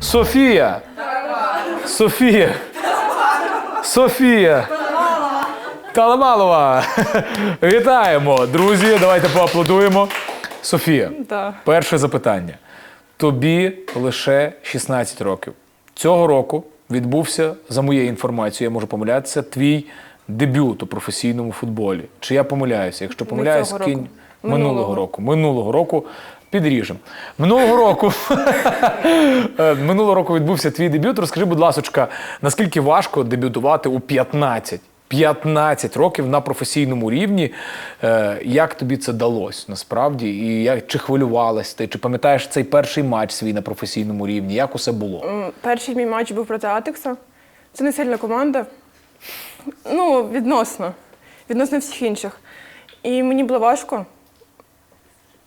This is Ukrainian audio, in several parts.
Софія. Софія. Софія. Таламалова. Вітаємо, друзі. Давайте поаплодуємо. Софія, Да. перше запитання. Тобі лише 16 років. Цього року відбувся, за моєю інформацією, я можу помилятися, твій дебют у професійному футболі. Чи я помиляюся? Якщо помиляюсь, кінь року. минулого Минулого. року. Минулого року. Підріжем. Минулого року е, минулого року відбувся твій дебют. Розкажи, будь ласочка, наскільки важко дебютувати у 15? 15 років на професійному рівні. Е, Як тобі це далось насправді? І як, чи хвилювалась ти? Чи пам'ятаєш цей перший матч свій на професійному рівні? Як усе було? Перший мій матч був проти Атекса. Це не сильна команда. Ну, відносно. Відносно всіх інших. І мені було важко.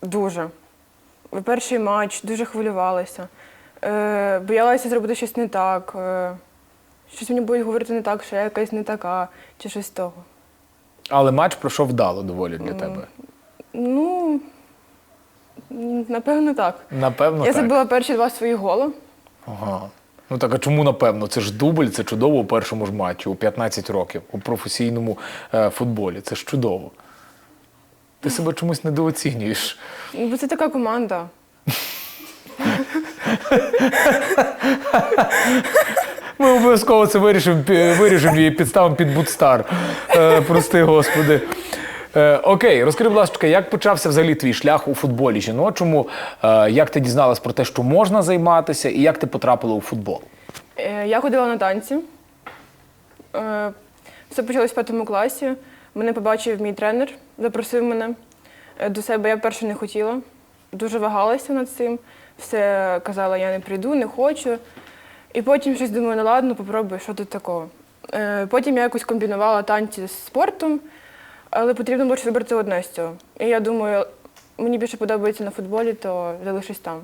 Дуже. Перший матч, дуже хвилювалася. Е, боялася зробити щось не так. Е, щось мені будуть говорити не так, що я якась не така, чи щось того. Але матч пройшов вдало доволі для тебе. Ну, напевно, так. Напевно, я так. забила перші два свої голи. Ага. Ну так а чому напевно? Це ж дубль, це чудово у першому ж матчі у 15 років у професійному е, футболі. Це ж чудово. Ти себе чомусь недооцінюєш. Бо це така команда. Ми обов'язково це вирішимо, виріжемо і підставимо під Будстар. Е, прости, господи. Е, окей, розкажи, будь ласка, як почався взагалі твій шлях у футболі жіночому? Е, як ти дізналась про те, що можна займатися, і як ти потрапила у футбол? Е, Я ходила на танці. Е, Все почалось в п'ятому класі. Мене побачив мій тренер, запросив мене е, до себе. Я вперше не хотіла, дуже вагалася над цим. Все казала, я не прийду, не хочу. І потім щось думаю, ну ладно, попробую, що тут такого. Е, Потім я якось комбінувала танці з спортом, але потрібно було щось вибрати одне з цього. І я думаю, мені більше подобається на футболі, то залишусь там.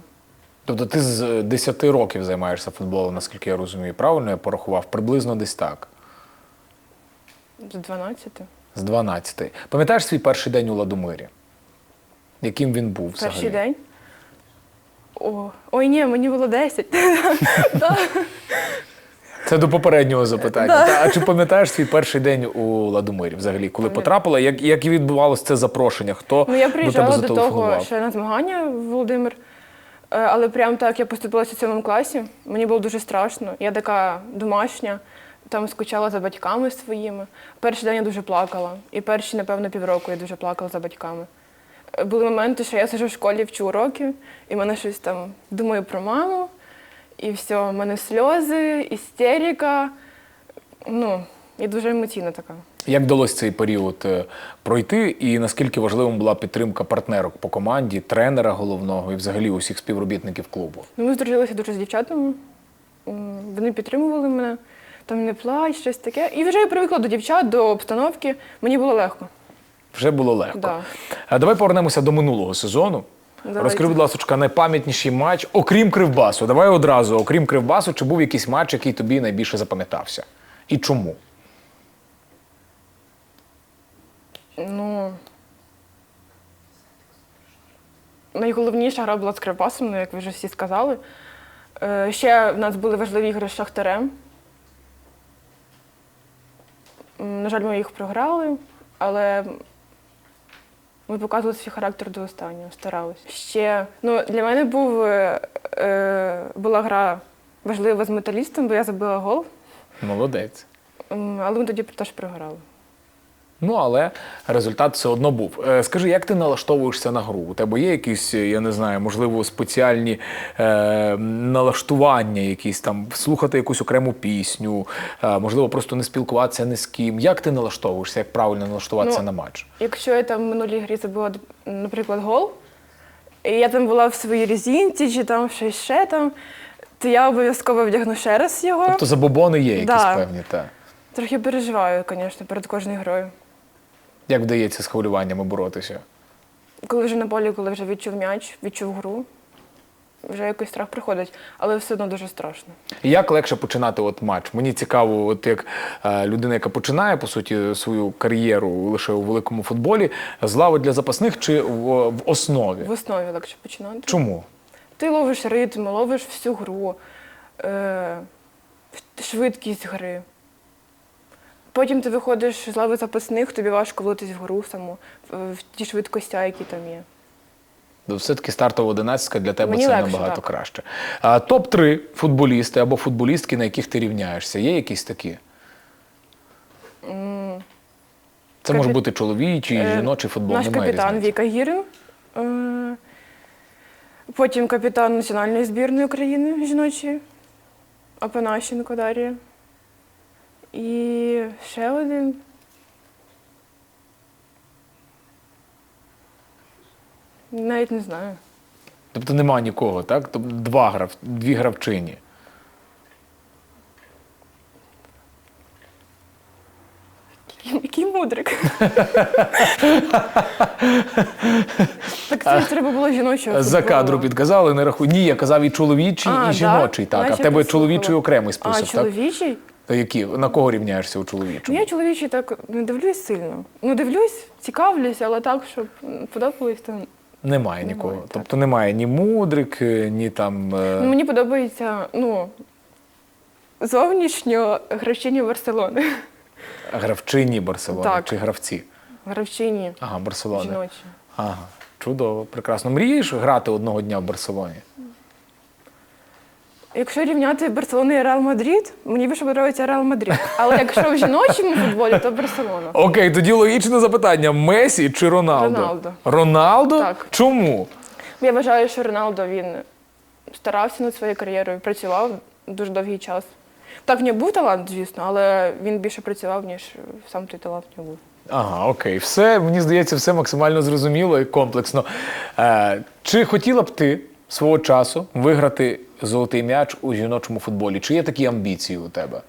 Тобто ти з 10 років займаєшся футболом, наскільки я розумію, правильно я порахував? Приблизно десь так. З 12. З 12. Пам'ятаєш свій перший день у Ладомирі? Яким він був взагалі? Перший день. О, ой, ні, мені було 10. Це до попереднього запитання. Та, а чи пам'ятаєш свій перший день у Ладомирі взагалі? Коли потрапила, як, як і відбувалося це запрошення? Хто Ну, я до приїжджала тебе до того ще на змагання в Володимир. Е, Але прям так я поступилася в цьому класі. Мені було дуже страшно. Я така домашня, там скучала за батьками своїми. Перший день я дуже плакала. І перші, напевно, півроку я дуже плакала за батьками. Е, Були моменти, що я сиджу в школі, вчу уроки, і в мене щось там думаю про маму, і все, в мене сльози, істерика. Ну, я дуже емоційна така. Як вдалося цей період е, пройти, і наскільки важливим була підтримка партнерок по команді, тренера головного і взагалі усіх співробітників клубу? Ну, ми здружилися дуже з дівчатами. Вони підтримували мене, там не плач, щось таке. І вже я привикла до дівчат, до обстановки. Мені було легко. Вже було легко. Да. А давай повернемося до минулого сезону. Давайте. Розкажи, будь ласка, найпам'ятніший матч, окрім Кривбасу. Давай одразу, окрім Кривбасу, чи був якийсь матч, який тобі найбільше запам'ятався? І чому? Ну. Найголовніша гра була з Кривбасом, ну, як ви вже всі сказали. Е, Ще в нас були важливі ігри з Шахтарем. На жаль, ми їх програли, але ми показували свій характер до останнього, старалися. Ще ну, для мене був, е, е, була гра важлива з металістом, бо я забила гол, Молодець. М, але ми тоді теж програли. Ну, але результат все одно був. Е, Скажи, як ти налаштовуєшся на гру? У тебе є якісь, е, я не знаю, можливо, спеціальні е, налаштування, якісь там слухати якусь окрему пісню, е, можливо, просто не спілкуватися ні з ким. Як ти налаштовуєшся? Як правильно налаштуватися Ну, на матч? Якщо я там в минулій грі забила, наприклад, гол, і я там була в своїй резинці чи там щось ще там, то я обов'язково вдягну ще раз його. Тобто забобони є якісь Да. певні, та. Трохи переживаю, звісно, перед кожною грою. Як вдається з хвилюваннями боротися? Коли вже на полі, коли вже відчув м'яч, відчув гру, вже якийсь страх приходить, але все одно дуже страшно. Як легше починати от матч? Мені цікаво, от як е, людина, яка починає по суті свою кар'єру лише у великому футболі, з лави для запасних чи в, в основі? В основі легше починати. Чому? Ти ловиш ритм, ловиш всю гру. е, швидкість гри. Потім ти виходиш з лави запасних, тобі важко влитись в гру саму, в, ті швидкості, які там є. Ну, Все-таки стартова одинадцятка для тебе Мені це легше, набагато так. краще. А, топ-3 футболісти або футболістки, на яких ти рівняєшся. Є якісь такі? Це може Капі- бути чоловічий, Е, жіночий футбол. Наш немає капітан різниці. Віка Гірин. Е, Потім капітан національної збірної України жіночої Апанащенко Дар'я. І ще один. Навіть не знаю. Тобто нема нікого, так? Тобто два грав, дві гравчині. Який мудрик. так це ж треба було жіночого. За кадру підказали, не рахуй. Ні, я казав і чоловічий, А, і жіночий. Так, а в тебе чоловічий окремий А, список, так? чоловічий? Які? На кого рівняєшся у чоловічому? я чоловічий так не дивлюсь сильно. Ну, дивлюсь, цікавлюсь, але так, щоб подобалось, то Немає Немає, нікого. так. Тобто немає ні мудрик, е, ні там. е, Ну, мені подобається, ну, зовнішньо гравчині Барселони. Гравчині Барселони Так. чи гравці? Гравчині Ага, Барселони. жіночі. Ага, чудово, прекрасно. Мрієш грати одного дня в Барселоні? Якщо рівняти Барселону і Реал Мадрид, мені більше подобається Реал Мадрид. Але якщо в жіночому футболі, то Барселона. Окей, тоді логічне запитання: Месі чи Роналдо? Роналдо. Роналдо? Так. Чому? Я вважаю, що Роналдо він старався над своєю кар'єрою, працював дуже довгий час. Так, в нього був талант, звісно, але він більше працював, ніж сам той талант в нього був. Ага, окей. Все, мені здається, все максимально зрозуміло і комплексно. Е, чи хотіла б ти свого часу виграти золотий м'яч у жіночому футболі? Чи є такі амбіції у тебе?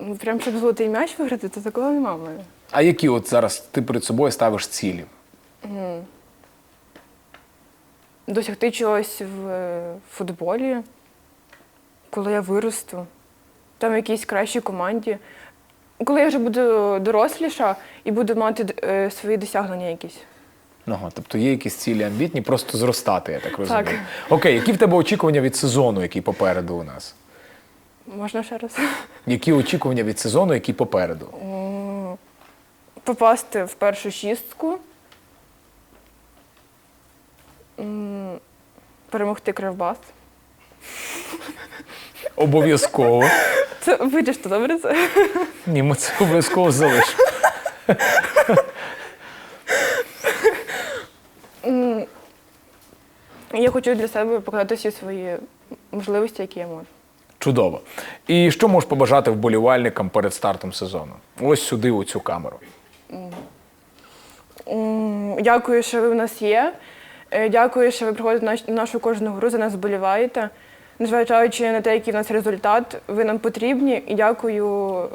Ну, прям щоб золотий м'яч виграти, то такого нема в мене. А які от зараз ти перед собою ставиш цілі? Досягти чогось в е, футболі, коли я виросту, там в якійсь кращій команді. Коли я вже буду доросліша і буду мати е, свої досягнення якісь. Ага, тобто є якісь цілі амбітні, просто зростати, я так розумію. Так. Окей, які в тебе очікування від сезону, який попереду у нас? Можна ще раз Які очікування від сезону, який попереду? попасти в першу шістку, М, перемогти Кривбас. Обов'язково. Це виріште, добре це? Ні, ми це обов'язково залишимо. Я хочу для себе показати всі свої можливості, які я можу. Чудово. І що можеш побажати вболівальникам перед стартом сезону? Ось сюди, у цю камеру. Дякую, що ви в нас є. Е, Дякую, що ви приходите на на нашу кожну гру, за нас вболіваєте. Незважаючи на те, який в нас результат, ви нам потрібні. І дякую.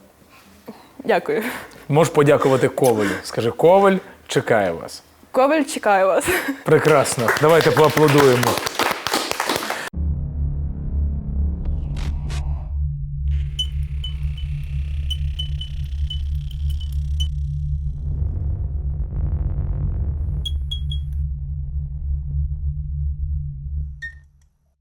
Дякую. Можеш подякувати Ковалю. Скажи, Коваль чекає вас. Коваль чекає вас. Прекрасно. Давайте поаплодуємо.